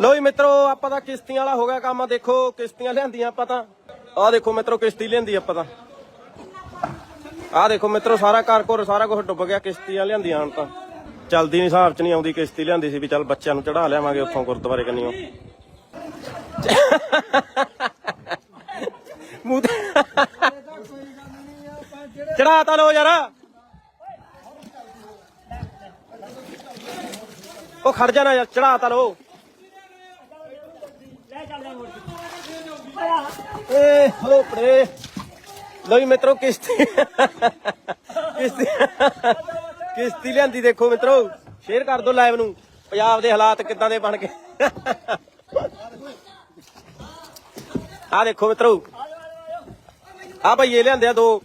ਲੋ ਜੀ ਮਿੱਤਰੋ, ਆਪਾਂ ਤਾਂ ਕਿਸ਼ਤੀਆਂ ਵਾਲਾ ਹੋ ਗਿਆ ਕੰਮ। ਦੇਖੋ, ਕਿਸ਼ਤੀਆਂ ਲਿਆਂਦੀਆਂ ਆਪਾਂ ਤਾਂ। ਆਹ ਦੇਖੋ ਮਿੱਤਰੋ, ਕਿਸ਼ਤੀ ਲਿਆਂਦੀ ਆਪਾਂ ਤਾਂ। ਆਹ ਦੇਖੋ ਮਿੱਤਰੋ, ਸਾਰਾ ਘਰ ਘਰ, ਸਾਰਾ ਕੁਝ ਡੁੱਬ ਗਿਆ, ਕਿਸ਼ਤੀਆਂ ਲਿਆਂਦੀਆਂ ਹੁਣ ਤਾਂ। ਚਲਦੀ ਨਹੀਂ ਹਿਸਾਬ ਚ ਨਹੀਂ ਆਉਂਦੀ ਕਿਸ਼ਤੀ, ਲਿਆਂਦੀ ਸੀ ਵੀ ਚੱਲ ਬੱਚਿਆਂ ਨੂੰ ਚੜਾ ਲਿਆਵਾਂਗੇ ਉੱਥੋਂ ਗੁਰਦੁਆਰੇ ਕੰਨੀਓ। ਮੂੰਹ ਚੜਾ ਤਾ ਲੋ ਯਾਰ। ਉਹ ਖੜ ਜਾਣਾ ਯਾਰ ਚੜਾ ਤਾ ਲੋ ਏ ਹੋ ਲੋ ਜੀ ਮਿੱਤਰੋ, ਕਿਸ਼ਤੀ। ਕਿਸ਼ਤੀ। ਕਿਸ਼ਤੀ ਲਿਆਂਦੀ ਦੇਖੋ ਮਿੱਤਰੋ। ਸ਼ੇਅਰ ਕਰ ਦਿਓ ਲਾਈਵ ਨੂੰ। ਪੰਜਾਬ ਦੇ ਹਾਲਾਤ ਕਿੱਦਾਂ ਦੇ ਬਣ ਗਏ। ਆ ਦੇਖੋ ਮਿੱਤਰੋ। ਆ ਭਈਏ ਲਿਆਂਦੇ ਆ ਦੋ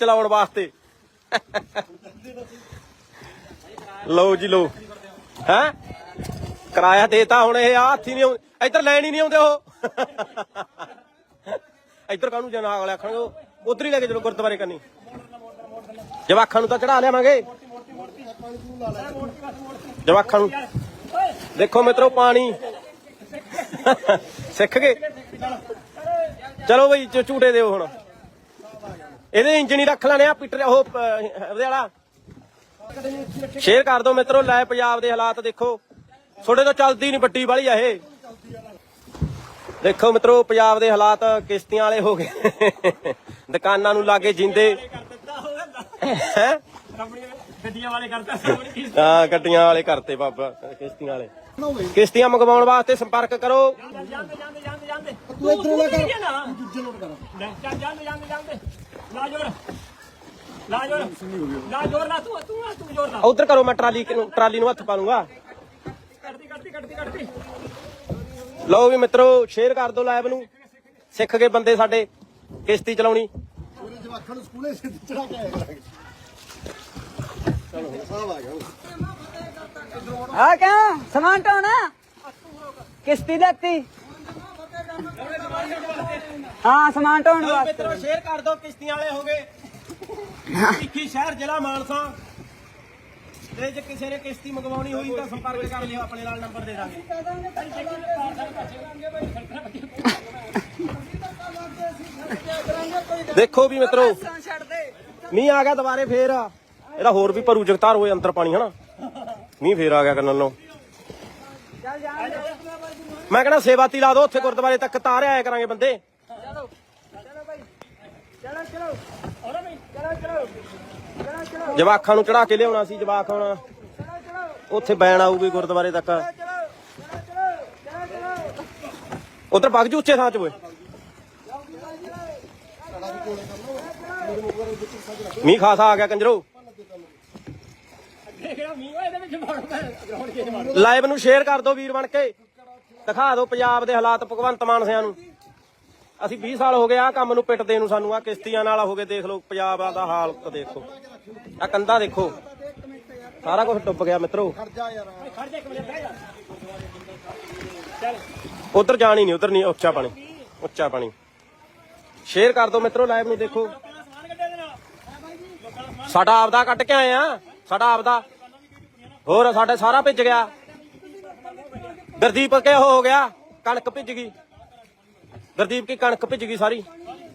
ਚਲਾਉਣ ਵਾਸਤੇ। ਲਓ ਜੀ ਲਓ। ਹੈ? ਕਿਰਾਇਆ ਦੇਤਾ ਹੁਣ ਇਹ ਆ ਹੱਥੀ ਨਹੀਂ ਆਉਂਦੇ ਇੱਧਰ ਲੈਣ ਹੀ ਨਹੀਂ ਆਉਂਦੇ ਉਹ। ਇੱਧਰ ਕਾਹਨੂੰ ਜਨਾ ਵਾਲੇ ਆਖਣਗੇ ਉਧਰ ਹੀ ਲੈ ਕੇ ਚਲੋ ਗੁਰਦੁਆਰੇ ਕੰਨੀ। ਜਵਾਖਾਂ ਨੂੰ ਤਾਂ ਚੜਾ ਲਿਆਵਾਂਗੇ। ਜਵਾਖਾਂ ਨੂੰ। ਦੇਖੋ ਮਿੱਤਰੋ, ਪਾਣੀ। ਸਿੱਖ ਗਏ। ਚਲੋ ਬਈ ਝੂਟੇ ਦਿਓ ਹੁਣ। ਇਹਦੇ ਇੰਜਣ ਹੀ ਰੱਖ ਲੈਣੇ ਆ ਪੀਟਰ ਉਹ ਪ- ਉਹਦੇ ਵਾਲਾ ਸ਼ੇਅਰ ਕਰ ਦਿਓ ਮਿੱਤਰੋ, ਲੈ ਪੰਜਾਬ ਦੇ ਹਾਲਾਤ ਦੇਖੋ। ਤੁਹਾਡੇ ਤੋਂ ਚੱਲਦੀ ਨਹੀਂ ਵੱਡੀ ਵਾਲੀ ਆ ਇਹ। ਦੇਖੋ ਮਿੱਤਰੋ, ਪੰਜਾਬ ਦੇ ਹਾਲਾਤ ਕਿਸ਼ਤੀਆਂ ਵਾਲੇ ਹੋ ਗਏ। ਦੁਕਾਨਾਂ ਨੂੰ ਲਾਗੇ ਜਿੰਦੇ। ਹੈ? ਗੱਡੀਆਂ ਵਾਲੇ ਕਰਦਾ ਹਾਂ, ਗੱਡੀਆਂ ਵਾਲੇ ਕਰਤੇ ਬਾਬਾ, ਕਿਸ਼ਤੀਆਂ ਵਾਲੇ। ਕਿਸ਼ਤੀਆਂ ਮੰਗਵਾਉਣ ਵਾਸਤੇ ਸੰਪਰਕ ਕਰੋ। ਜਾਂਦੇ ਜਾਂਦੇ ਜਾਂਦੇ ਜਾਂਦੇ ਤੂੰ ਇਧਰੋਂ ਲੈ ਕਰ ਦੂਜੇ ਲੋਟ ਕਰ ਲੈ ਜਾਂਦੇ ਜਾਂਦੇ ਜਾਂਦੇ ਲਾ ਜੋਰ ਲਾ ਜੋਰ ਲਾ ਜੋਰ ਲਾ ਤੂੰ ਤੂੰ ਤੂੰ ਜੋਰ ਲਾ ਉਧਰ ਕਰੋ, ਮੈਂ ਟਰਾਲੀ ਨੂੰ ਟਰਾਲੀ ਨੂੰ ਹੱਥ ਪਾ ਲੂੰਗਾ। ਕੱਟਦੀ ਕੱਟਦੀ ਕੱਟਦੀ ਕੱਟਦੀ ਲਓ ਵੀ ਮਿੱਤਰੋ ਸ਼ੇਅਰ ਕਰ ਦਿਓ ਲਾਈਵ ਨੂੰ। ਸਿੱਖ ਗਏ ਬੰਦੇ ਸਾਡੇ ਕਿਸ਼ਤੀ ਚਲਾਉਣੀ। ਉਹਨੇ ਜਵਾਖਾਂ ਨੂੰ ਸਕੂਲੇ ਸਿੱਧ ਚੜਾ ਕੇ ਆਇਆ ਕਰਾਂਗੇ। ਚਲੋ ਸਾਹਿਬ ਆ ਗਿਆ ਆ ਕਿਆ ਸਮਾਨ ਢੋਣਾ ਕਿਸ਼ਤੀ ਲੈਤੀ। ਹਾਂ ਸਮਾਨ ਢੋਣ ਵਾਸਤੇ ਮਿੱਤਰੋ ਸ਼ੇਅਰ ਕਰ ਦਿਓ ਕਿਸ਼ਤੀਆਂ ਵਾਲੇ ਹੋ ਗਏ। ਇੱਕੀ ਸ਼ਹਿਰ ਜ਼ਿਲ੍ਹਾ ਮਾਨਸਾ। ਤੇ ਜੇ ਕਿਸੇ ਨੇ ਕਿਸ਼ਤੀ ਮੰਗਵਾਉਣੀ ਹੋਈ ਤਾਂ ਸੰਪਰਕ ਕਰ ਲਿਓ, ਆਪਣੇ ਨਾਲ ਨੰਬਰ ਦੇ ਦਾਂਗੇ। ਦੇਖੋ ਵੀ ਮਿੱਤਰੋ, ਮੀਂਹ ਆ ਗਿਆ ਦੁਬਾਰੇ ਫੇਰ। ਇਹਦਾ ਹੋਰ ਵੀ ਭਰੂ ਜਗਤਾਰ ਹੋਏ ਅੰਦਰ ਪਾਣੀ, ਹਨਾ? ਮੀਂਹ ਫੇਰ ਆ ਗਿਆ ਕੰਨਾਂ ਨੂੰ ਚੱਲ ਜਾਣ ਮੈਂ ਕਹਿੰਦਾ ਸੇਵਾਤੀ ਲਾ ਦੋ ਉੱਥੇ ਗੁਰਦੁਆਰੇ ਤੱਕ ਤਾਰ ਆਇਆ ਕਰਾਂਗੇ ਬੰਦੇ। ਚਲੋ। ਭਾਈ। ਚਲੋ ਚਲੋ। ਚਲੋ ਚਲੋ ਚਲੋ ਚਲੋ। ਜਵਾਖਾਂ ਨੂੰ ਚੜਾ ਕੇ ਲਿਆਉਣਾ ਸੀ, ਜਵਾਖ ਹੁਣ। ਉੱਥੇ ਬੈਣ ਆਊਗੀ ਗੁਰਦੁਆਰੇ ਤੱਕ। ਚਲੋ ਚਲੋ ਚਲੋ ਉਧਰ ਵਗ ਜੂ ਉੱਚੇ ਥਾਂ 'ਚ ਓਏ। ਮੀਂਹ ਖਾਸਾ ਆ ਗਿਆ ਕੰਜਰੋ। ਲਾਈਵ ਨੂੰ ਸ਼ੇਅਰ ਕਰ ਦਿਓ ਵੀਰ ਬਣ ਕੇ। ਦਿਖਾ ਦਿਓ ਪੰਜਾਬ ਦੇ ਹਾਲਾਤ ਭਗਵੰਤ ਮਾਨ ਸਿਆਂ ਨੂੰ। ਅਸੀਂ 20 ਸਾਲ ਹੋ ਗਏ ਆ ਕੰਮ ਨੂੰ ਪਿੱਟਦੇ ਨੂੰ ਸਾਨੂੰ ਆ ਕਿਸ਼ਤੀਆਂ ਨਾਲ ਹੋ ਗਏ, ਦੇਖ ਲਓ ਪੰਜਾਬ ਦਾ ਹਾਲਤ ਦੇਖੋ। ਆ ਕੰਧਾ ਦੇਖੋ। ਸਾਰਾ ਕੁਝ ਡੁੱਬ ਗਿਆ ਮਿੱਤਰੋ। ਉਧਰ ਜਾਣੀ ਨਹੀਂ, ਉਧਰ ਨਹੀਂ, ਉੱਚਾ ਪਾਣੀ ਉੱਚਾ ਪਾਣੀ। ਸ਼ੇਅਰ ਕਰ ਦਿਓ ਮਿੱਤਰੋ ਲਾਈਵ ਨੂੰ ਦੇਖੋ। ਸਾਡਾ ਆਪਦਾ ਕੱਟ ਕੇ ਆਏ ਆ। ਸਾਡਾ ਆਪਦਾ। ਹੋਰ ਸਾਡੇ ਸਾਰਾ ਭਿੱਜ ਗਿਆ। ਗੁਰਦੀਪ ਕੇ ਹੋ ਗਿਆ। ਕਣਕ ਭਿੱਜ ਗਈ। ਗੁਰਦੀਪ ਕੀ ਕਣਕ ਭਿੱਜ ਗਈ ਸਾਰੀ।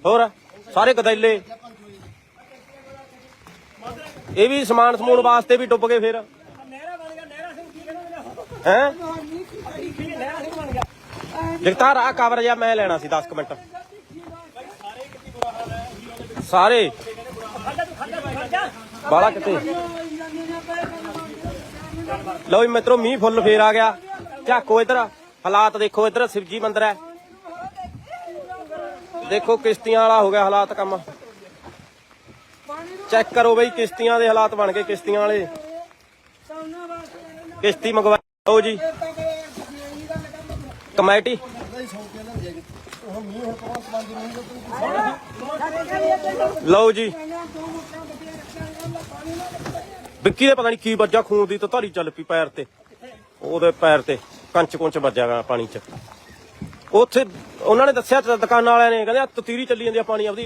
ਹੋਰ ਸਾਰੇ ਗਦੈਲੇ। ਇਹ ਵੀ ਸਮਾਨ ਸਮੂਨ ਵਾਸਤੇ ਵੀ ਡੁੱਬ ਗਏ ਫਿਰ। ਨਹਿਰਾ ਬਣ ਹੈ? ਜਗਤਾਰ ਆ ਕਵਰ ਜਿਹਾ ਮੈਂ ਲੈਣਾ ਸੀ 10 ਮਿੰਟ। ਸਾਰੇ। ਖੜ ਜਾ ਬਾਲਾ ਕਿਤੇ ਲਓ ਵੀ ਮਿੱਤਰੋ, ਮੀਂਹ ਫੁੱਲ ਫੇਰ ਆ ਗਿਆ। ਝਾਕੋ ਇਧਰ। ਹਾਲਾਤ ਦੇਖੋ ਇਧਰ, ਸ਼ਿਵਜੀ ਮੰਦਿਰ ਹੈ। ਦੇਖੋ ਕਿਸ਼ਤੀਆਂ ਵਾਲਾ ਹੋ ਗਿਆ ਹਾਲਾਤ ਕੰਮ। ਚੈੱਕ ਕਰੋ ਬਈ, ਕਿਸ਼ਤੀਆਂ ਦੇ ਹਾਲਾਤ ਬਣ ਗਏ, ਕਿਸ਼ਤੀਆਂ ਵਾਲੇ। ਕਿਸ਼ਤੀ ਮੰਗਵਾ ਲਓ ਜੀ। ਕਮੇਟੀ। ਲਓ ਜੀ। ਵਿੱਕੀ ਦੇ ਪਤਾ ਨਹੀਂ ਕੀ ਵੱਜਾ ਖੂਨ ਦੀ ਤਾਂ ਧਾਰੀ ਚੱਲ ਪਈ ਪੈਰ ਤੇ। ਉਹਦੇ ਪੈਰ ਤੇ ਕੰਚ ਕੁੰਚ ਵੱਜਿਆ ਪਾਣੀ 'ਚ। ਉੱਥੇ ਉਹਨਾਂ ਨੇ ਦੱਸਿਆ ਤਾਂ ਦੁਕਾਨਾਂ ਵਾਲਿਆਂ ਨੇ, ਕਹਿੰਦੇ ਆ ਤਤੀਰੀ ਚੱਲੀ ਜਾਂਦੀ ਆ, ਪਾਣੀ ਆਪਦੀ।